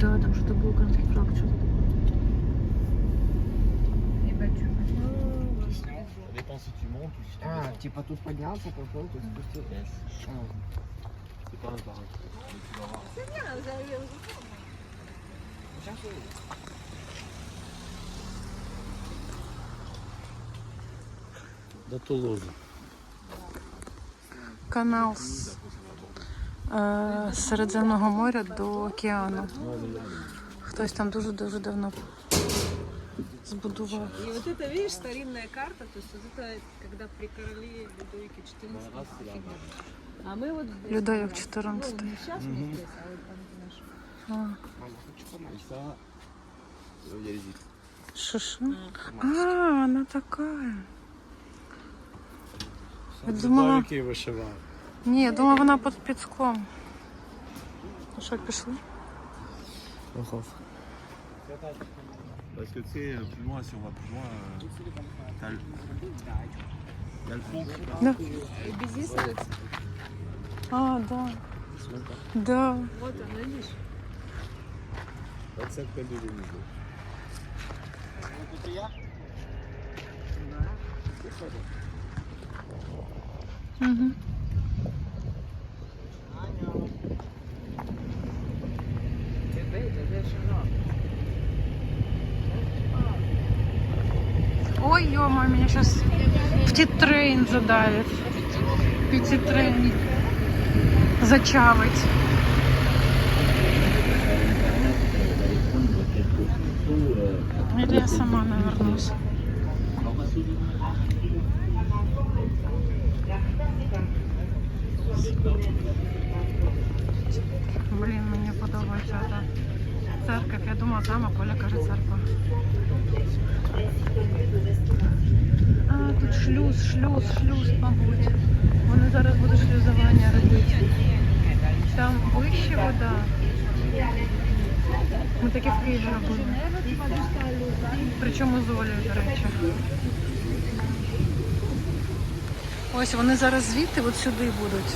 Да, там что-то был украинский флаг, что-то ну, А, типа тут поднялся, пошел, тут спустил. Да то лозу. Канал. С з е, Середземного моря до океану. Хтось там дуже-дуже давно збудував. И вот это, видишь, старинная карта, то есть вот это, когда при короле Людовике XIV фигня. А мы вот здесь. Людовик Ну, 14. не сейчас мы здесь, а вот там наш. А, Мама, хочу помочь. Et ça, euh, il y a les vitres. Що що? А, вона така. Я думала, Які вишивають. ні, я думала, вона під піском. Ну що, пішли? Parce que tu sais, euh, plus loin, si on va plus loin, euh, t'as le, t'as le pont qui passe. Да. И бездействует. А, да. Да. Вот она, видишь. 25 mètres de Vénus. Угу. Сейчас в титрейн задавит. Пятитрейн зачавить. Или я сама навернусь. Блін, мені подобається церковь. Я думала замок, Оля каже церква. А, тут шлюз, шлюз, шлюз, мабуть. Вони зараз будуть шлюзування робити. Там вище вода. Ми таке в Києві робили. Причому з Олею, до речі. Ось вони зараз звідти от сюди будуть.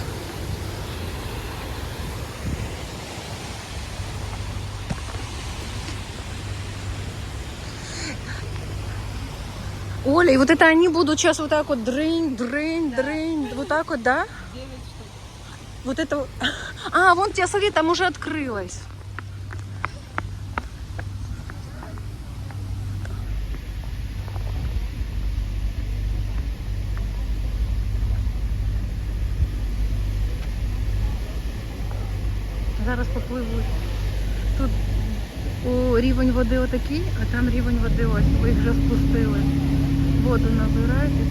Оля, и вот это они будут сейчас вот так вот дрынь, дрынь, дрынь, вот так вот, да? Вот это... вот- А, вон тебя, смотри, там уже открылось. Зараз попливуть. Тут о, рівень води отакий, а там рівень води ось. Ви їх вже спустили. Воду набираєте.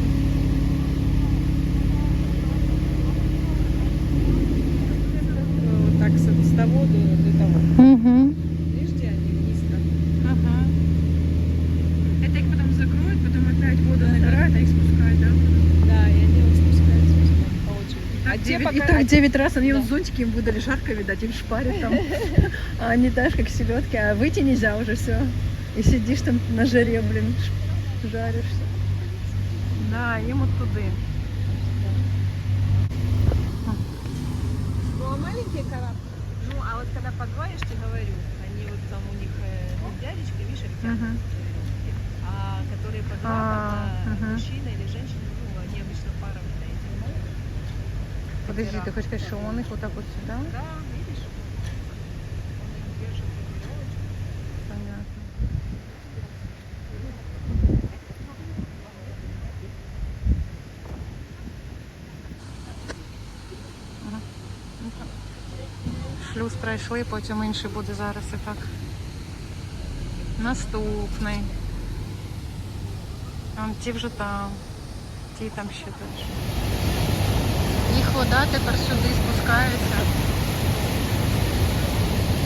Вот так с, с того до, до того. Угу. Видишь, где они низко? Ага. Это их потом закроют, потом опять воду набирают, а их спускают, да? Да, и они вот по очереди. Так, а те девять, пока... и так 9 раз они Да. вот зонтики им выдали, жарко, видать, их шпарят там. А они, знаешь, как селедки, а выйти нельзя уже все. И сидишь там на жаре, блин, жаришься. Да, им вот туды. Ну, а маленькие корабли? Ну, а вот когда по два, я ж тебе говорю, они вот там у них э, дядечка, видишь, тянут Мгм. А которые по два, А, мгм. мужчина или женщина, ну, они обычно парами на этим. Подожди, ты хочешь сказать, что он их вот так вот сюда? Да, видишь? Пройшли, потім інший буде зараз і так. Наступний. Вон ті вже там. Ті там ще теж. Їх вода тепер сюди спускається.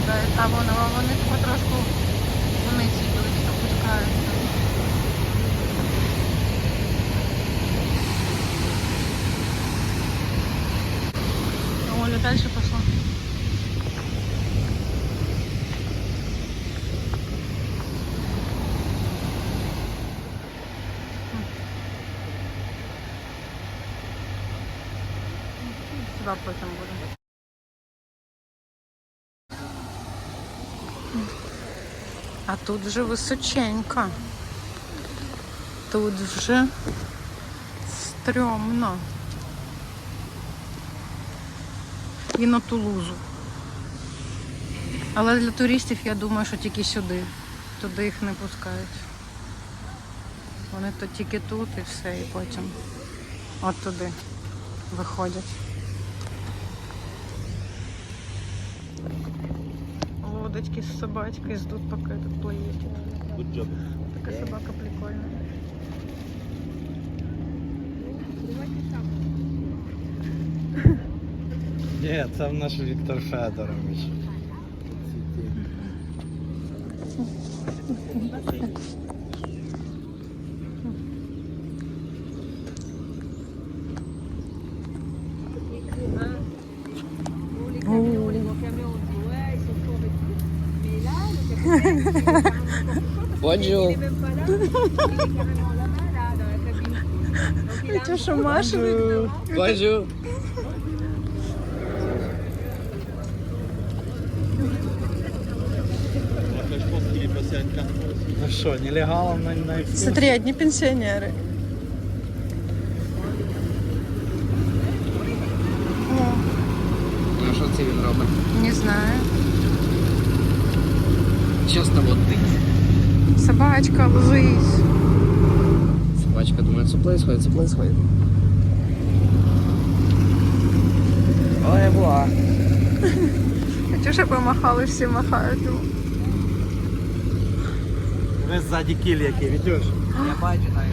Да, А воно, вони потрошку вниз йдуть, опускаються. Оля дальше Сюда потім буде. А тут вже височенько. Тут вже стрьомно. І на Тулузу. Але для туристів я думаю, що тільки сюди. Туди їх не пускають. Вони то тільки тут і все, і потім от туди виходять. мордочки с собачкой ждут, пока этот поедет. Такая собака прикольная. Нет, там наш Виктор Федорович. Спасибо. À une carte aussi. Ну що, нелегалом на, на екскурсії? Смотри, одні пенсіонери. О, А що це він робить? не знаю. Часто вот ты. Собачка, лизись. Собачка думает, что происходит, что происходит. Ой, була. Хочу, щоб помахали, всі махають. Ви ззаді кіль який, Вітюш. Я бачу так.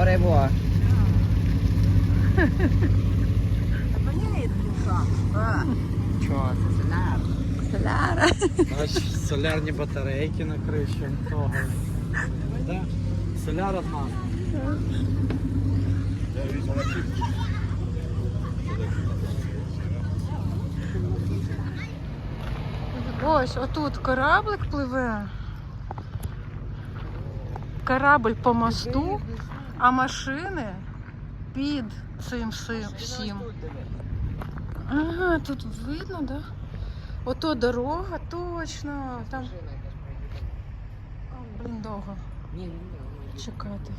Оре була. Соляра. Бачиш, солярні батарейки на криші того. Да? Соляр от нас. Là, eux, ils ont la clé. Ось, отут кораблик пливе. Корабль по мосту, а машини під цим всім-. Ага, тут видно, да? Ото дорога, точно. Там. Блін, довго чекати.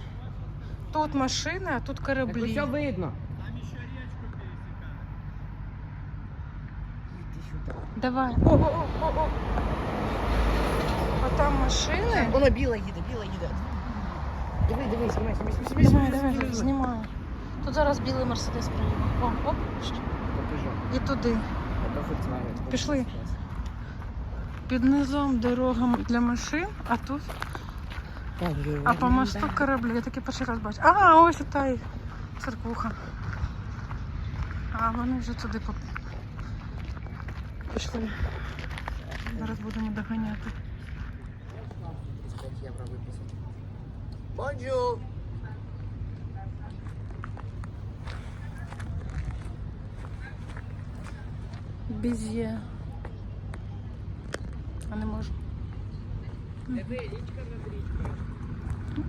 Тут машини, а тут кораблі. Все видно. Давай. О, о, о, о. А там машини. Воно біла їде, біла їде. Диви, диви, знімай, знімай, знімай, Давай, знімай, давай, знімаю. Тут зараз білий мерседес приїде. О, оп, і туди. Пішли. Під низом дорога для машин, а тут, а по мосту кораблі. Я таки перший раз бачу. А, ось та й церквуха. А вони вже туди поп- пішли. Зараз будемо доганяти. Бонжур. Безє. А не можу.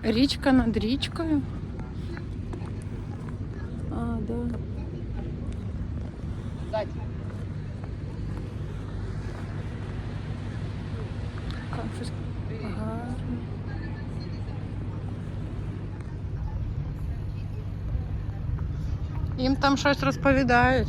Річка над річкою. А, да. Там щось гарне. Їм там щось розповідають.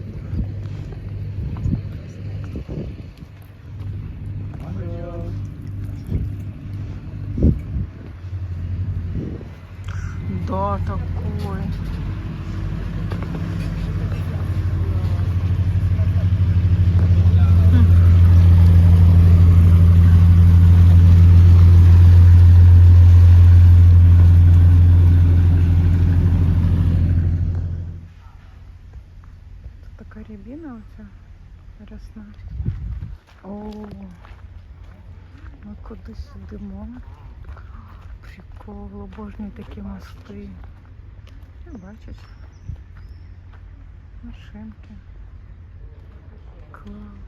Клас.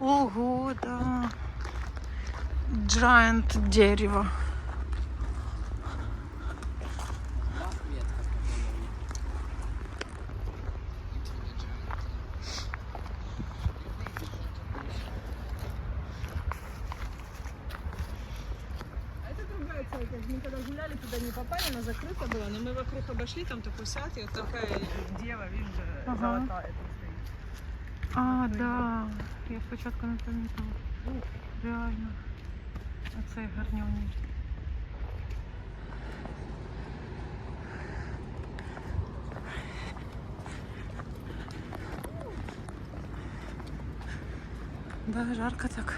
Ого, да. Giant дерево. Мы когда гуляли, туда не попали, она закрыта была, но мы вокруг обошли, там такой сад, и вот такая дева, видишь, Ага. золотая там стоит. А, да. Я спочатку не помітила. Реально. Оцей гарнюний. Да, жарко так.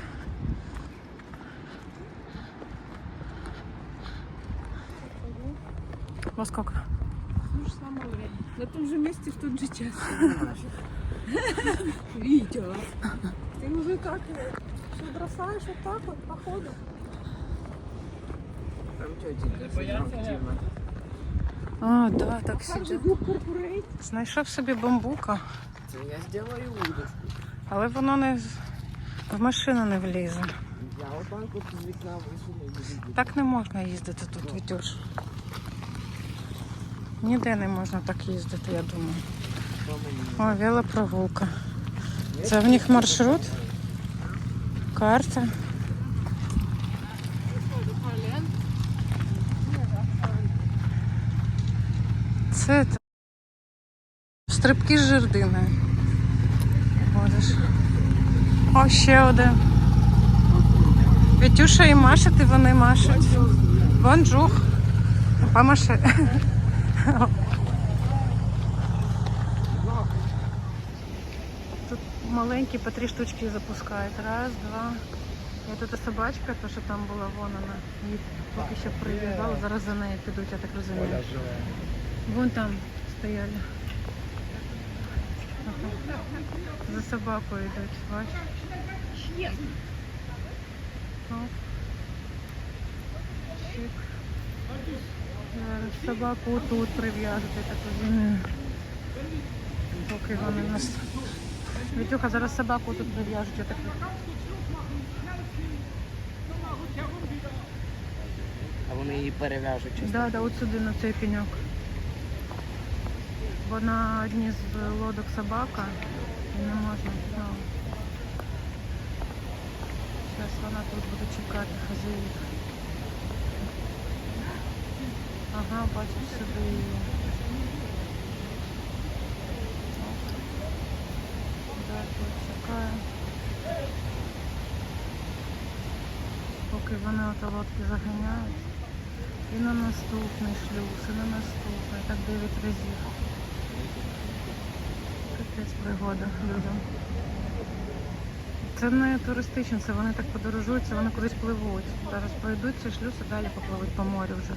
Во сколько? Ну же самое время. На том же месте в тот же час. Витя, ты уже как все бросаешь вот так вот, походу. Там активно. А, да, так сидять. Знайшов собі бамбука, Це я зроблю удочку. але воно не в машину не влізе. Я отак от з вікна висуну. Так не можна їздити тут, Вітюш. Ніде не можна так їздити, я думаю. О, велопрогулка. Це в них маршрут, карта. Це стрибки з жердиною. Ходиш. О, ще один. Вітюша і Маша, ти вони машуть. Бонжух. Помаши. Тут маленькі по три штучки запускають. Раз, два. І тут собачка, то що там була вон вона. Її поки що прив'язали. Зараз за нею підуть, я так розумію. Вон там стояли. За собакою йдуть, бачиш? Чик. Собаку тут прив'яжуть, я так розумію. Поки вони нас. Вітюха, зараз собаку тут прив'яжуть, я так. А вони її перев'яжуть чисто. Да, да, от сюди на цей пеньок. Бо на одній з лодок собака і не можна. Да. Зараз вона тут буде чекати хазяїв. Ага, бачиш. Да, тут чекає. Поки вони ото лодки заганяють. І на наступний шлюз, і на наступний. Так 9 разів. Капець пригода людям. Це не туристично, це вони так подорожують, це вони кудись пливуть. Зараз пройдуть цей шлюз і далі попливуть по морю вже.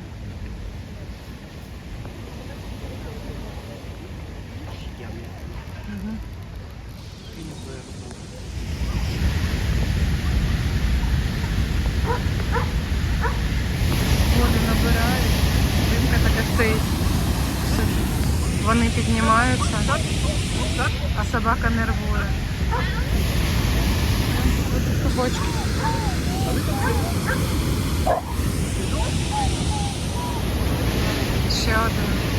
Нервує. Ось собачки. Ще один.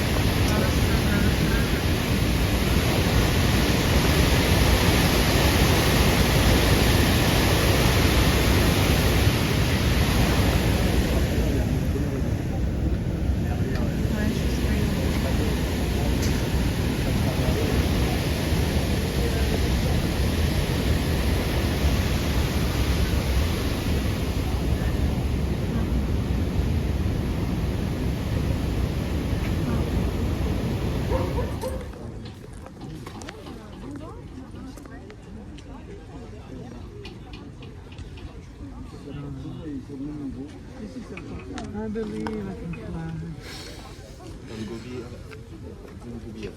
believe I can fly. Там Гоби, один Губиет.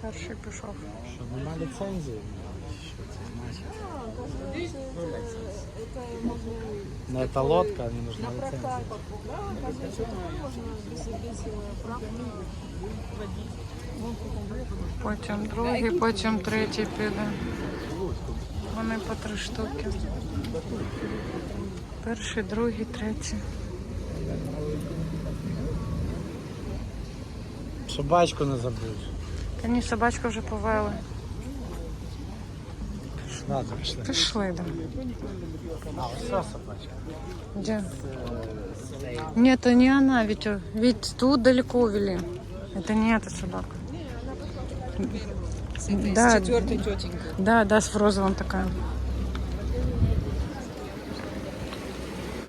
Перший пішов. Що нема ліцензії? Що це значить? Это можно Но это лодка, не нужна на лицензия. прокат. Да, оказывается, там можно без, без э, прав водить. Потім другий, потім третій піде. Вони по три штуки. Перший, другий, третій. Собачку не забудь. Та ні, собачку вже повели. Ладно, пішли. Пішли, да. А, ось ця собачка. Где? Нет, это не она, ведь, ведь тут далеко увели. Это не эта собака. Да, Четвертый тетенька. да, да, с розовым такая.